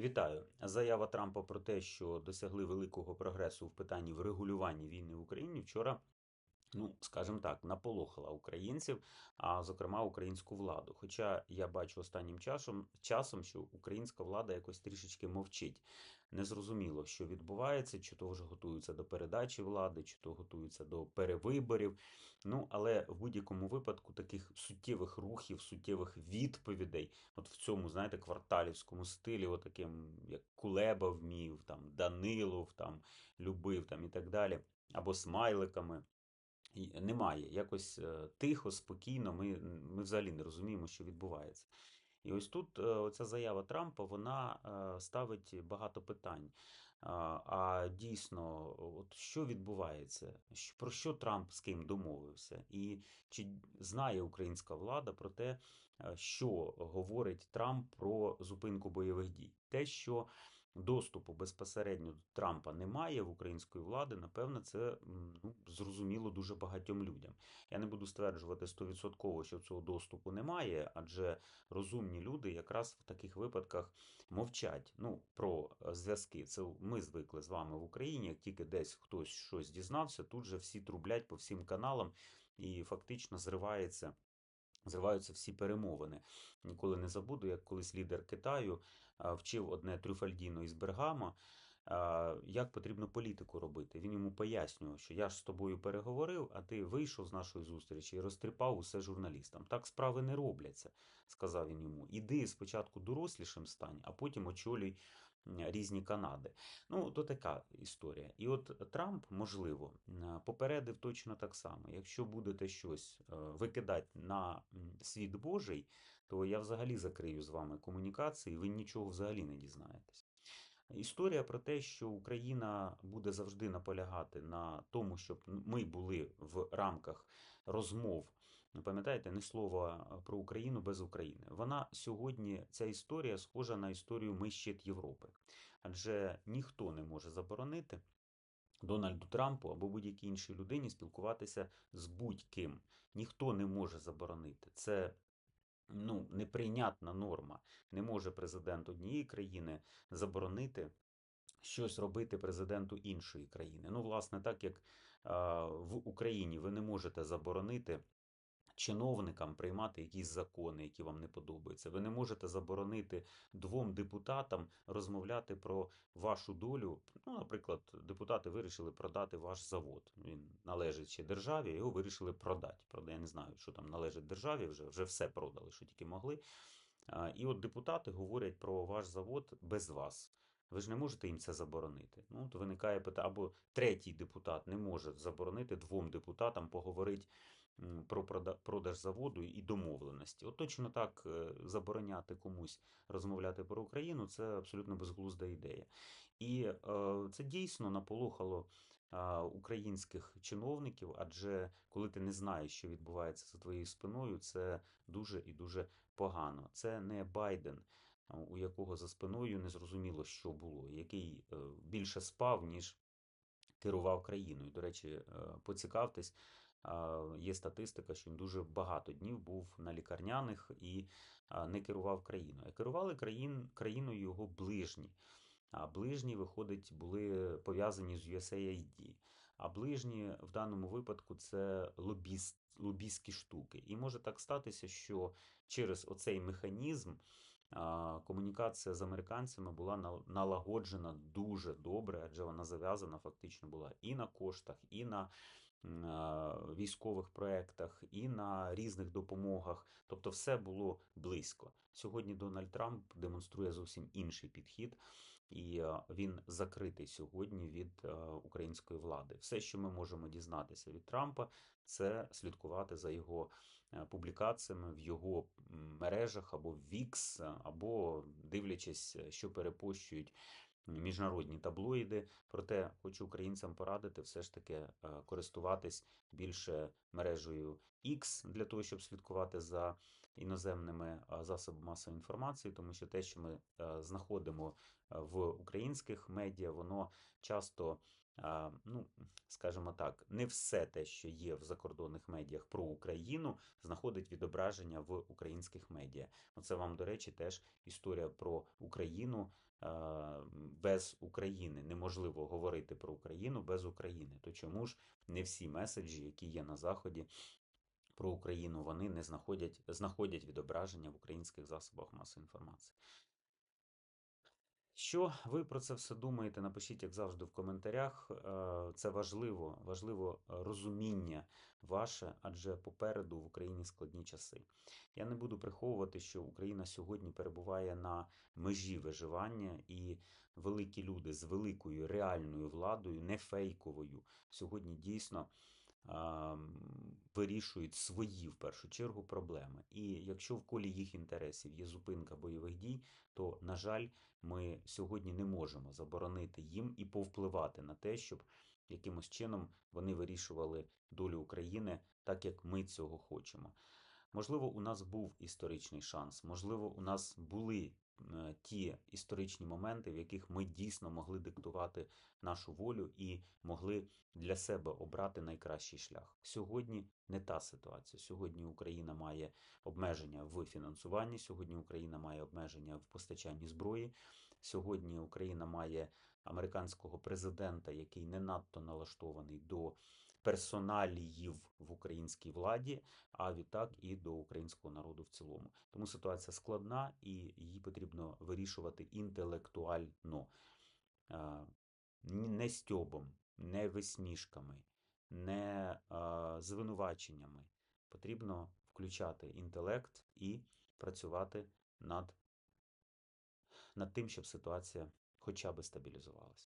Вітаю. Заява Трампа про те, що досягли великого прогресу в питанні врегулювання війни в Україні вчора. Ну, скажімо так, наполохала українців, а зокрема українську владу. Хоча я бачу останнім часом, часом, що українська влада якось трішечки мовчить. Незрозуміло, що відбувається, чи то вже готуються до передачі влади, чи то готуються до перевиборів. Ну, але в будь-якому випадку таких суттєвих рухів, суттєвих відповідей, от в цьому, знаєте, кварталівському стилі, отаким, як Кулеба вмів, там Данилов там любив там і так далі, або смайликами. Немає. Якось е, тихо, спокійно, ми, ми взагалі не розуміємо, що відбувається. І ось тут е, оця заява Трампа вона е, ставить багато питань. А дійсно, от що відбувається? Про що Трамп з ким домовився? І чи знає українська влада про те, що говорить Трамп про зупинку бойових дій? Те, що доступу безпосередньо до Трампа немає в української влади, напевно, це ну, зрозуміло дуже багатьом людям. Я не буду стверджувати стовідсотково, що цього доступу немає, адже розумні люди якраз в таких випадках мовчать. Ну, про е, зв'язки. Це ми звикли з вами в Україні. Як тільки десь хтось щось дізнався, тут же всі трублять по всім каналам і фактично зривається. Зриваються всі перемовини. Ніколи не забуду, як колись лідер Китаю вчив одне Трюфальдіно із Бергама, як потрібно політику робити. Він йому пояснював, що я ж з тобою переговорив, а ти вийшов з нашої зустрічі і розтріпав усе журналістам. Так справи не робляться, сказав він йому. Іди спочатку дорослішим стань, а потім очолюй різні Канади. Ну, то така історія. І от Трамп, можливо, попередив точно так само. Якщо будете щось е, викидати на світ Божий, то я взагалі закрию з вами комунікації, ви нічого взагалі не дізнаєтесь. Історія про те, що Україна буде завжди наполягати на тому, щоб ми були в рамках розмов. Ну, Пам'ятаєте, не слова про Україну без України. Вона сьогодні, ця історія схожа на історію Ми щит Європи. Адже ніхто не може заборонити Дональду Трампу або будь-якій іншій людині спілкуватися з будь-ким. Ніхто не може заборонити. Це ну, неприйнятна норма. Не може президент однієї країни заборонити щось робити президенту іншої країни. Ну, власне, так як в Україні ви не можете заборонити. Чиновникам приймати якісь закони, які вам не подобаються. Ви не можете заборонити двом депутатам розмовляти про вашу долю. Ну, наприклад, депутати вирішили продати ваш завод. Він належить ще державі, його вирішили продати. Правда, я не знаю, що там належить державі, вже, вже все продали, що тільки могли. І от депутати говорять про ваш завод без вас. Ви ж не можете їм це заборонити. Ну, то виникає питання, або третій депутат не може заборонити двом депутатам поговорити про прода- продаж заводу і домовленості. От точно так е, забороняти комусь розмовляти про Україну це абсолютно безглузда ідея. І е, це дійсно наполохало українських чиновників, адже коли ти не знаєш, що відбувається за твоєю спиною, це дуже і дуже погано. Це не Байден, у якого за спиною не зрозуміло, що було, який е, більше спав, ніж керував країною. До речі, е, поцікавтесь, є статистика, що він дуже багато днів був на лікарняних і не керував країною. А керували країн, країною його ближні. А ближні, виходить, були пов'язані з USAID. А ближні в даному випадку це лобіст, лобістські штуки. І може так статися, що через оцей механізм комунікація з американцями була нал- налагоджена дуже добре, адже вона зав'язана фактично була і на коштах, і на військових проєктах, і на різних допомогах. Тобто все було близько. Сьогодні Дональд Трамп демонструє зовсім інший підхід, і він закритий сьогодні від української влади. Все, що ми можемо дізнатися від Трампа, це слідкувати за його публікаціями в його мережах або в Вікс, або дивлячись, е, що перепощують міжнародні таблоїди. Проте хочу українцям порадити все ж таки е, користуватись більше мережею X для того, щоб слідкувати за іноземними е, засобами масової інформації, тому що те, що ми е, знаходимо е, в українських медіа, воно часто, е, ну скажімо так, не все те, що є в закордонних медіях про Україну, знаходить відображення в українських медіа. Оце вам, до речі, теж історія про Україну без України. Неможливо говорити про Україну без України. То чому ж не всі меседжі, які є на Заході про Україну, вони не знаходять, знаходять відображення в українських засобах масової інформації? Що ви про це все думаєте? Напишіть, як завжди, в коментарях. Е, Це важливо, важливо е, розуміння ваше, адже попереду в Україні складні часи. Я не буду приховувати, що Україна сьогодні перебуває на межі виживання, і великі люди з великою реальною владою, не фейковою, сьогодні дійсно вирішують свої в першу чергу проблеми. І якщо в колі їх інтересів є зупинка бойових дій, то, на жаль, ми сьогодні не можемо заборонити їм і повпливати на те, щоб якимось чином вони вирішували долю України так, як ми цього хочемо. Можливо, у нас був історичний шанс, можливо, у нас були ті історичні моменти, в яких ми дійсно могли диктувати нашу волю і могли для себе обрати найкращий шлях. Сьогодні не та ситуація. Сьогодні Україна має обмеження в фінансуванні, сьогодні Україна має обмеження в постачанні зброї. Сьогодні Україна має американського президента, який не надто налаштований до персоналіїв в українській владі, а відтак і до українського народу в цілому. Тому ситуація складна і її потрібно вирішувати інтелектуально, не стьобом, не висмішками, не звинуваченнями. Потрібно включати інтелект і працювати над, над тим, щоб ситуація хоча б стабілізувалася.